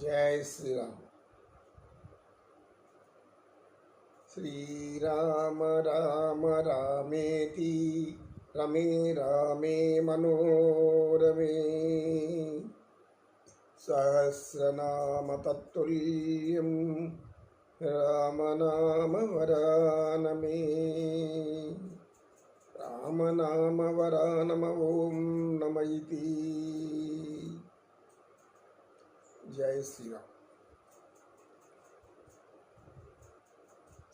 जय श्री राम श्रीराम राम रामेति रमे रामे मनोरमे। सहस्रनामतत्तुल्यं रामनामवरानमे रामनामवरानम ॐ नम इति। జయ శ్రీరామ్.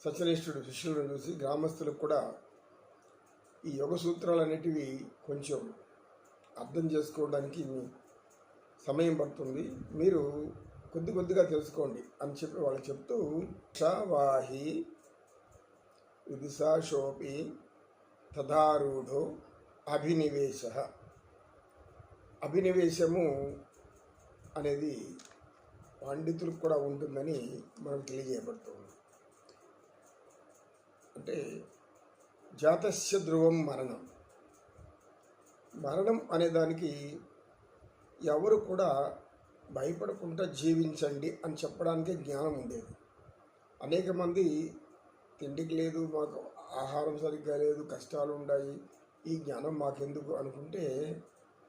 సత్యనిష్ఠుడు శిష్యులను చూసి గ్రామస్తులకు కూడా ఈ యోగ సూత్రాలన్నిటివి కొంచెం అర్థం చేసుకోవడానికి సమయం పడుతుంది. మీరు కొద్ది కొద్దిగా తెలుసుకోండి అని చెప్పి వాళ్ళు చెప్తూ షావాహి విదిశాశోపి తదారూఢో అభినివేశ. అభినివేశము అనేది పండితులకు కూడా ఉంటుందని మనం తెలియజేయబడుతుంది. అంటే జాతస్య ధ్రువం మరణం. మరణం అనే దానికి ఎవరు కూడా భయపడకుండా జీవించండి అని చెప్పడానికి జ్ఞానం ఉండేది. అనేక మంది తిండికి లేదు మాకు ఆహారం సరిగ్గా లేదు కష్టాలు ఉన్నాయి ఈ జ్ఞానం మాకెందుకు అనుకుంటే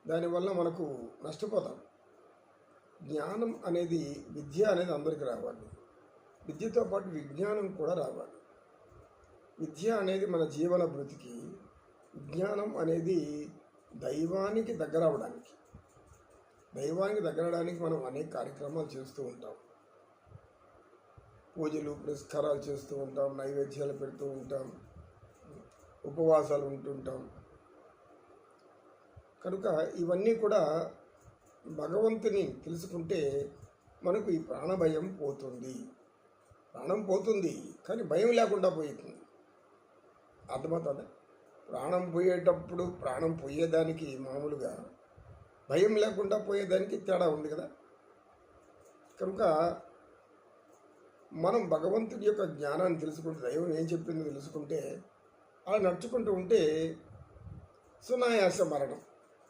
దానివల్ల మనకు నష్టపోతాం. జ్ఞానం అనేది విద్య అనేది అందరికీ రావాలి. విద్యతో పాటు విజ్ఞానం కూడా రావాలి. విద్య అనేది మన జీవన భృతికి విజ్ఞానం అనేది దైవానికి దగ్గర అవడానికి దైవానికి దగ్గరడానికి మనం అనేక కార్యక్రమాలు చేస్తూ ఉంటాం. పూజలు పురస్కారాలు చేస్తూ ఉంటాం నైవేద్యాలు పెడుతూ ఉంటాం ఉపవాసాలు ఉంటుంటాం. కనుక ఇవన్నీ కూడా భగవంతుని తెలుసుకుంటే మనకు ఈ ప్రాణభయం పోతుంది. ప్రాణం పోతుంది కానీ భయం లేకుండా పోతుంది. అర్థమవుతుందా? ప్రాణం పోయేటప్పుడు ప్రాణం పోయేదానికి మామూలుగా భయం లేకుండా పోయేదానికి తేడా ఉంది కదా? కనుక మనం భగవంతుడి యొక్క జ్ఞానాన్ని తెలుసుకుంటే దైవం ఏం చెప్పిందో తెలుసుకుంటే అలా నడుచుకుంటూ ఉంటే సునాయాస మరణం.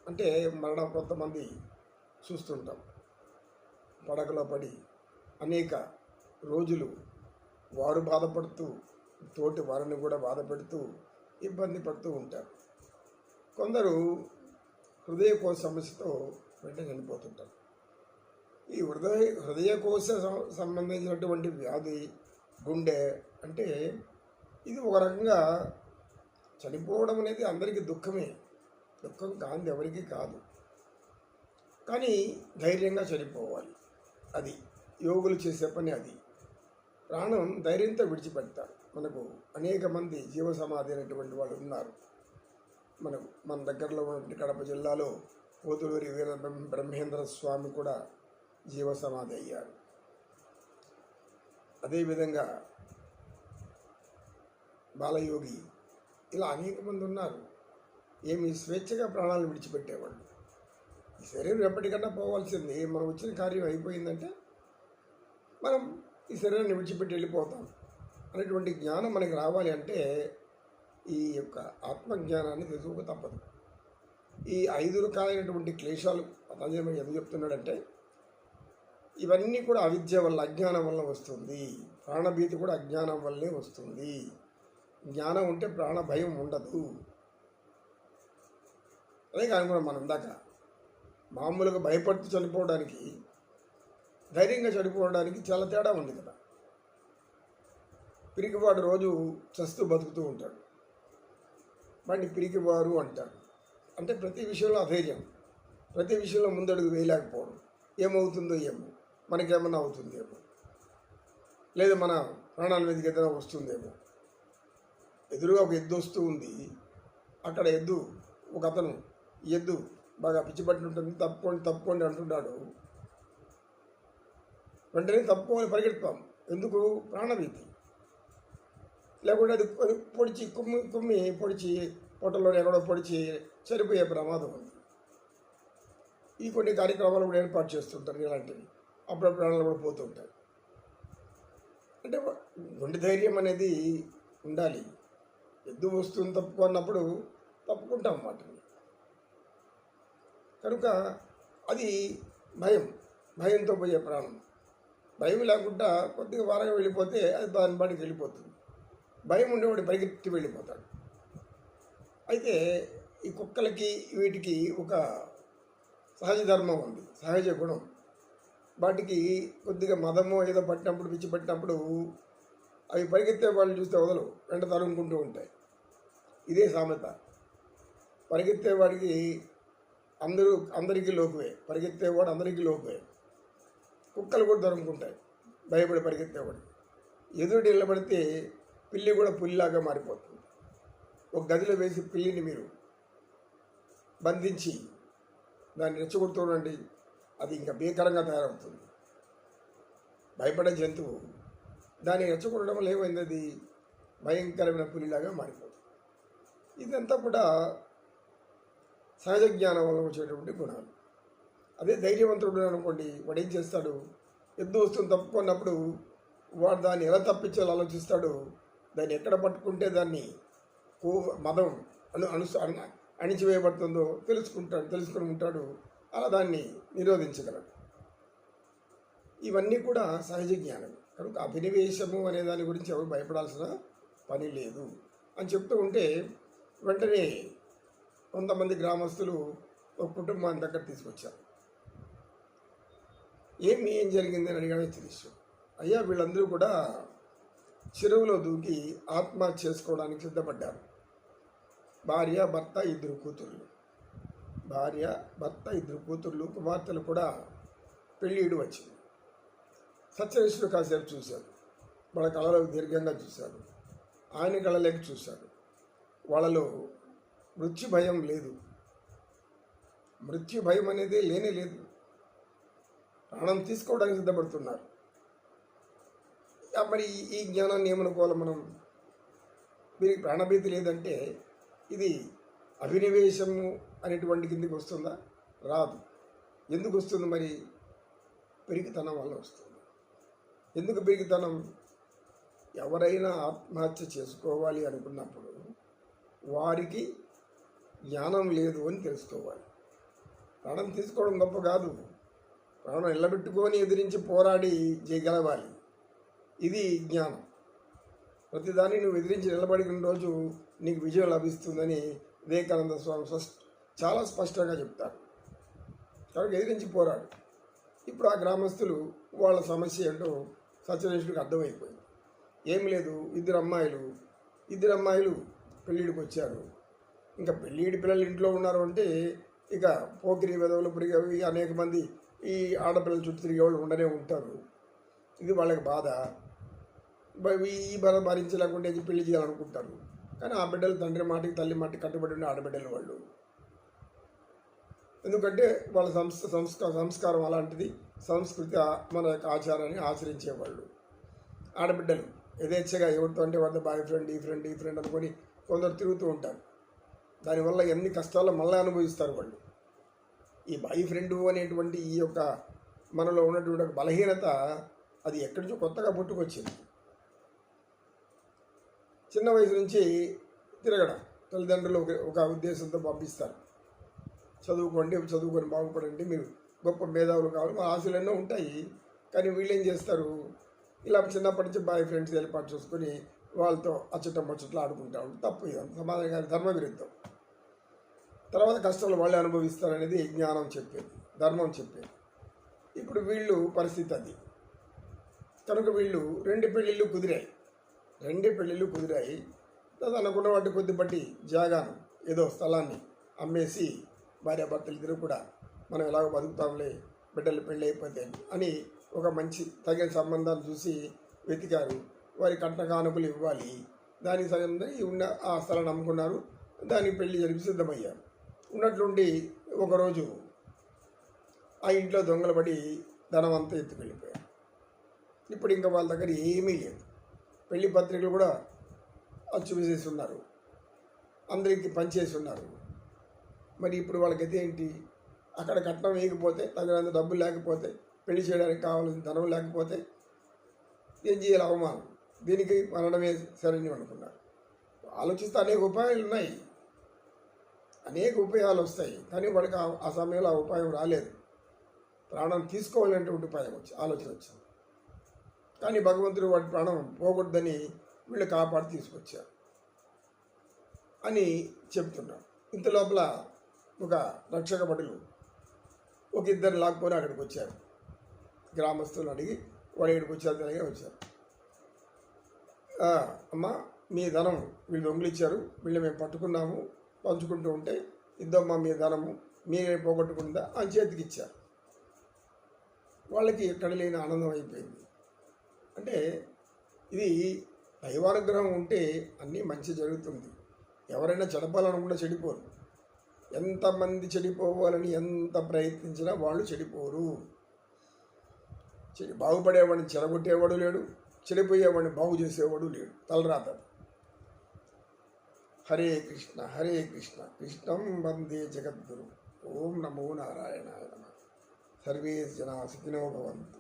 అంటే మరణం కొంతమంది చూస్తుంటాం. పడకలో పడి అనేక రోజులు వారు బాధపడుతూ తోటి వారిని కూడా బాధ పెడుతూ ఇబ్బంది పడుతూ ఉంటారు. కొందరు హృదయకోశ సమస్యతో వెంటనే చనిపోతుంటారు. ఈ హృదయ హృదయకోశ కోశ సంబంధించినటువంటి వ్యాధి గుండె అంటే ఇది ఒక రకంగా చనిపోవడం అనేది అందరికీ దుఃఖమే. దుఃఖం కాంతి ఎవరికీ కాదు. కానీ ధైర్యంగా చనిపోవాలి. అది యోగులు చేసే పని అది. ప్రాణం ధైర్యంతో విడిచిపెడతారు. మనకు అనేక మంది జీవ సమాధి అనేటువంటి వాళ్ళు ఉన్నారు. మనకు మన దగ్గరలో ఉన్నటువంటి కడప జిల్లాలో పోతులూరి వీర బ్రహ్మేంద్ర స్వామి కూడా జీవ సమాధి అయ్యారు. అదేవిధంగా బాలయోగి ఇలా అనేక మంది ఉన్నారు. ఏమి స్వేచ్ఛగా ప్రాణాలు విడిచిపెట్టేవాళ్ళు. శరీరం ఎప్పటికన్నా పోవాల్సింది. మనం వచ్చిన కార్యం అయిపోయిందంటే మనం ఈ శరీరాన్ని విడిచిపెట్టి వెళ్ళిపోతాం అనేటువంటి జ్ఞానం మనకి రావాలి అంటే ఈ యొక్క ఆత్మజ్ఞానాన్ని తెలుసుకోక తప్పదు. ఈ ఐదు రకాలైనటువంటి క్లేశాలు పతంజలి ఎందుకు చెప్తున్నాడంటే ఇవన్నీ కూడా అవిద్య వల్ల అజ్ఞానం వల్ల వస్తుంది. ప్రాణభీతి కూడా అజ్ఞానం వల్లే వస్తుంది. జ్ఞానం ఉంటే ప్రాణ భయం ఉండదు. అదే కానీ కూడా మనం ఇందాక మామూలుగా భయపడుతూ చనిపోవడానికి ధైర్యంగా చనిపోవడానికి చాలా తేడా ఉంది కదా. పిరికివాడు రోజు చస్తూ బతుకుతూ ఉంటాడు. వాడిని పిరికివారు అంటారు. అంటే ప్రతి విషయంలో అధైర్యం. ప్రతి విషయంలో ముందడుగు వేయలేకపోవడం. ఏమవుతుందో ఏమో. మనకేమన్నా అవుతుందేమో. లేదా మన ప్రాణాల మీదకి ఏదైనా వస్తుందేమో. ఎదురుగా ఒక ఎద్దు వస్తూ ఉంది. అక్కడ ఎద్దు ఒక అతను ఈ ఎద్దు బాగా పిచ్చిపట్టి ఉంటుంది తప్పుకోండి తప్పుకోండి అంటున్నాడు. వెంటనే తప్పుకొని పరిగెడతాం ఎందుకు? ప్రాణభీతి. లేకుంటే అది అది పొడిచి కుమ్మి కుమ్మి పొడిచి పొట్టలో ఎక్కడో పొడిచి చనిపోయే ప్రమాదం ఉంది ఈ కొన్ని కార్యక్రమాలు కూడా ఏర్పాటు చేస్తుంటారు ఇలాంటివి. అప్పుడు ప్రాణాలు కూడా పోతుంటాయి. అంటే గుండె ధైర్యం అనేది ఉండాలి. ఎద్దు వస్తుంది తప్పుకున్నప్పుడు తప్పుకుంటాం వాటిని. కనుక అది భయం భయంతో పోయే ప్రాణం. భయం లేకుండా కొద్దిగా వారంగా వెళ్ళిపోతే అది దాని బాటికి వెళ్ళిపోతుంది. భయం ఉండేవాడు పరిగెత్తి వెళ్ళిపోతాడు. అయితే ఈ కుక్కలకి వీటికి ఒక సహజ ధర్మం ఉంది సహజ గుణం. వాటికి కొద్దిగా మదము ఏదో పట్టినప్పుడు పిచ్చి పట్టినప్పుడు అవి పరిగెత్తే వాళ్ళు చూస్తే వదలు వెంట తరుముకుంటూ ఉంటాయి. ఇదే సామెత. పరిగెత్తే వాడికి అందరూ అందరికీ లోకువే. పరిగెత్తేవాడు అందరికీ లోకువే. కుక్కలు కూడా దొరుకుంటాయి భయపడి పరిగెత్తేవాడు ఎదురు నిలబడితే పిల్లి కూడా పుల్లిలాగా మారిపోతుంది. ఒక గదిలో వేసి పిల్లిని మీరు బంధించి దాన్ని రెచ్చగొడుతుండండి అది ఇంకా భీకరంగా తయారవుతుంది. భయపడే జంతువు దాన్ని రెచ్చగొట్టడం వల్ల ఏమైంది అది భయంకరమైన పులిలాగా మారిపోతుంది. ఇదంతా కూడా సహజ జ్ఞానం వల్ల వచ్చేటువంటి గుణాలు. అదే ధైర్యవంతుడు అనుకోండి వాడు ఏం చేస్తాడు? ఎద్దు వస్తుంది తప్పుకున్నప్పుడు వాడు దాన్ని ఎలా తప్పించాలో ఆలోచిస్తాడు. దాన్ని ఎక్కడ పట్టుకుంటే దాన్ని కో మదం అను అను అణిచివేయబడుతుందో తెలుసుకుంటాడు తెలుసుకుని ఉంటాడు. అలా దాన్ని నిరోధించగలడు. ఇవన్నీ కూడా సహజ జ్ఞానం. కనుక అభినవేశము అనే దాని గురించి ఎవరు భయపడాల్సిన పని లేదు. అని చెప్తూ ఉంటే వెంటనే కొంతమంది గ్రామస్తులు ఒక కుటుంబాన్ని దగ్గర తీసుకొచ్చారు. ఏమి ఏం జరిగింది అని అడిగాడు తెలుసు. అయ్యా వీళ్ళందరూ కూడా చెరువులో దూకి ఆత్మహత్య చేసుకోవడానికి సిద్ధపడ్డారు. భార్య భర్త ఇద్దరు కూతుర్లు. భార్య భర్త ఇద్దరు కూతుర్లు కుమార్తెలు కూడా పెళ్ళిడు వచ్చింది. సత్యనిష్ఠుడు కాసేపు చూశాడు. వాళ్ళ కళలో దీర్ఘంగా చూశాడు. ఆయన కళలోకి చూశాడు. వాళ్ళలో మృత్యు భయం లేదు. మృత్యు భయం అనేది లేనే లేదు. ప్రాణం తీసుకోవడానికి సిద్ధపడుతున్నారు. మరి ఈ- ఈ జ్ఞానాన్ని ఏమనుకోవాలి మనం? వీరికి ప్రాణభీతి లేదంటే ఇది అభినవేశము అనేటువంటి కిందికి వస్తుందా? రాదు. ఎందుకు వస్తుంది మరి? పెరిగితనం వల్ల వస్తుంది. ఎందుకు పెరిగితనం? ఎవరైనా ఆత్మహత్య చేసుకోవాలి అనుకున్నప్పుడు వారికి జ్ఞానం లేదు అని తెలుసుకోవాలి. ప్రాణం తీసుకోవడం గొప్ప కాదు. ప్రాణం నిలబెట్టుకొని ఎదిరించి పోరాడి చేయగలవాలి ఇది జ్ఞానం. ప్రతిదాన్ని నువ్వు ఎదిరించి నిలబడిన రోజు నీకు విజయం లభిస్తుందని వివేకానంద స్వామి స్పష్ట చాలా స్పష్టంగా చెప్తారు. కాబట్టి ఎదిరించి పోరాడు. ఇప్పుడు ఆ గ్రామస్తులు వాళ్ళ సమస్య ఏంటో సత్యనేశ్వరికి అర్థమైపోయింది. ఏం లేదు ఇద్దరు అమ్మాయిలు ఇద్దరు అమ్మాయిలు పెళ్ళిడికి వచ్చారు. ఇంకా పెళ్ళిడి పిల్లలు ఇంట్లో ఉన్నారు అంటే ఇక పోకిరి వెదవులు పురిగవి అనేక మంది ఈ ఆడపిల్లల చుట్టూ తిరిగే వాళ్ళు ఉండనే ఉంటారు. ఇది వాళ్ళకి బాధ. ఈ బాధ భరించలేకుండా ఇది పెళ్ళి చేయాలనుకుంటారు. కానీ ఆ బిడ్డలు తండ్రి మాటికి తల్లి మాటికి కట్టుబడి ఉండే ఆడబిడ్డలు వాళ్ళు. ఎందుకంటే వాళ్ళ సంస్ సంస్కార సంస్కారం అలాంటిది. సంస్కృతి మన యొక్క ఆచారాన్ని ఆచరించేవాళ్ళు ఆడబిడ్డలు యథేచ్ఛగా ఎవరితో అంటే వాళ్ళ బాయ్ ఫ్రెండ్ ఈ ఫ్రెండ్ ఈ ఫ్రెండ్ అనుకొని కొందరు తిరుగుతూ ఉంటారు. దానివల్ల ఎన్ని కష్టాలు మళ్ళీ అనుభవిస్తారు వాళ్ళు. ఈ బాయ్ ఫ్రెండ్ అనేటువంటి ఈ యొక్క మనలో ఉన్నటువంటి ఒక బలహీనత అది ఎక్కడి నుంచో కొత్తగా పుట్టుకొచ్చింది. చిన్న వయసు నుంచి తిరగడం తల్లిదండ్రులు ఒక ఒక ఉద్దేశంతో పంపిస్తారు. చదువుకోండి చదువుకొని బాగుపడండి మీరు గొప్ప మేధావులు కావాలి మా ఆశలు ఎన్నో ఉంటాయి. కానీ వీళ్ళు ఏం చేస్తారు? ఇలా చిన్నప్పటి నుంచి బాయ్ ఫ్రెండ్స్ ఏర్పాటు చేసుకొని వాళ్ళతో అచ్చటం ముచ్చట్లు ఆడుకుంటా ఉంటారు తప్పు ఇది సమాజం కానీ ధర్మ విరుద్ధం. తర్వాత కష్టాలు వాళ్ళే అనుభవిస్తారనేది జ్ఞానం చెప్పేది ధర్మం చెప్పేది. ఇప్పుడు వీళ్ళు పరిస్థితి అది. కనుక వీళ్ళు రెండు పెళ్ళిళ్ళు కుదిరాయి. రెండు పెళ్ళిళ్ళు కుదిరాయి. తర్వాత అనుకున్న వాటి కొద్ది బట్టి జాగాను ఏదో స్థలాన్ని అమ్మేసి భార్యాభర్తలు ఇద్దరు కూడా మనం ఎలాగో బతుకుతాంలే బిడ్డలు పెళ్ళి అయిపోతే అని ఒక మంచి తగిన సంబంధాలు చూసి వెతికారు వారి కట్న కానుకలు ఇవ్వాలి. దానికి సగంగా ఉన్న ఆ స్థలాన్ని అమ్ముకున్నారు దానికి పెళ్ళి జరిపి సిద్ధమయ్యారు ఉన్నట్లుండి ఒకరోజు ఆ ఇంట్లో దొంగలు పడి ధనం అంతా ఎత్తుకెళ్ళిపోయారు ఇప్పుడు ఇంకా వాళ్ళ దగ్గర ఏమీ లేదు. పెళ్ళి పత్రికలు కూడా అచ్చు వేసేసి అందరికీ అందరికి పనిచేసి ఉన్నారు. మరి ఇప్పుడు వాళ్ళకి అయితే ఏంటి? అక్కడ కట్నం వేయకపోతే తగినంత డబ్బులు లేకపోతే పెళ్ళి చేయడానికి కావాల్సిన ధనం లేకపోతే ఏం చేయాలి అవమానం? దీనికి మరణమే సరైనవి అనుకున్నారు. ఆలోచిస్తే అనేక ఉపాయాలు ఉన్నాయి. అనేక ఉపాయాలు వస్తాయి. కానీ వాడికి ఆ- సమయంలో ఆ ఉపాయం రాలేదు. ప్రాణం తీసుకోవాలనేటువంటి ఉపాయం వచ్చి ఆలోచన వచ్చింది. కానీ భగవంతుడు వాడి ప్రాణం పోకూడదని వీళ్ళు కాపాడి తీసుకొచ్చారు అని చెప్తున్నాడు ఇంత లోపల ఒక రక్షక భటులు ఒక ఇద్దరు లాక్కొని అక్కడికి వచ్చారు. గ్రామస్తులు అడిగి వాడు ఇక్కడికి వచ్చారు వచ్చారు. అమ్మా మీ ధనం వీళ్ళు దొంగిలిచ్చారు. వీళ్ళు మేము పట్టుకున్నాము పంచుకుంటూ ఉంటే ఇద్దమ్మా మీ ధనము మీరే పోగొట్టుకుందా అని చేతికి ఇచ్చారు. వాళ్ళకి ఎక్కడ లేని ఆనందం అయిపోయింది. అంటే ఇది దైవానుగ్రహం ఉంటే అన్నీ మంచి జరుగుతుంది. ఎవరైనా చెడపాలనుకుంటే చెడిపోరు. ఎంతమంది చెడిపోవాలని ఎంత ప్రయత్నించినా వాళ్ళు చెడిపోరు. చెడి బాగుపడేవాడిని చెడగొట్టేవాడు లేడు. చెడిపోయేవాడిని బాగు చేసేవాడు లేడు. తలరాత. హరే కృష్ణ హరే కృష్ణ కృష్ణం వందే జగద్గురు. ఓం నమో నారాయణ నమ. సర్వే జనా సుఖినో భవంతు.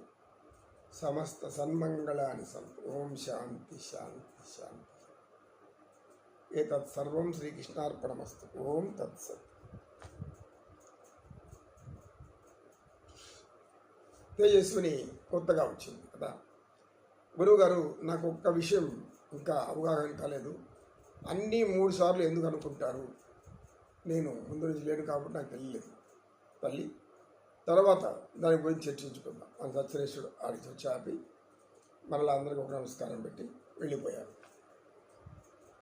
సమస్త సన్మంగళాని సంతు ఓం శాంతి శాంతి శాంతి. ఏతత్ సర్వం శ్రీకృష్ణార్పణమస్తు. ఓం తత్సత్. తేజస్విని కొత్తగా వచ్చింది కదా. గురువుగారు నాకు ఒక్క విషయం ఇంకా అవగాహన కాలేదు. అన్నీ మూడు సార్లు ఎందుకు అనుకుంటారు? నేను ముందు నుంచి లేను కాబట్టి నాకు తెలియలేదు. తల్లి తర్వాత దాని గురించి చర్చించుకుందాం. అని సత్యనేశ్వరుడు ఆడికి వచ్చి ఆపి మరలా అందరికీ ఒక నమస్కారం పెట్టి వెళ్ళిపోయారు.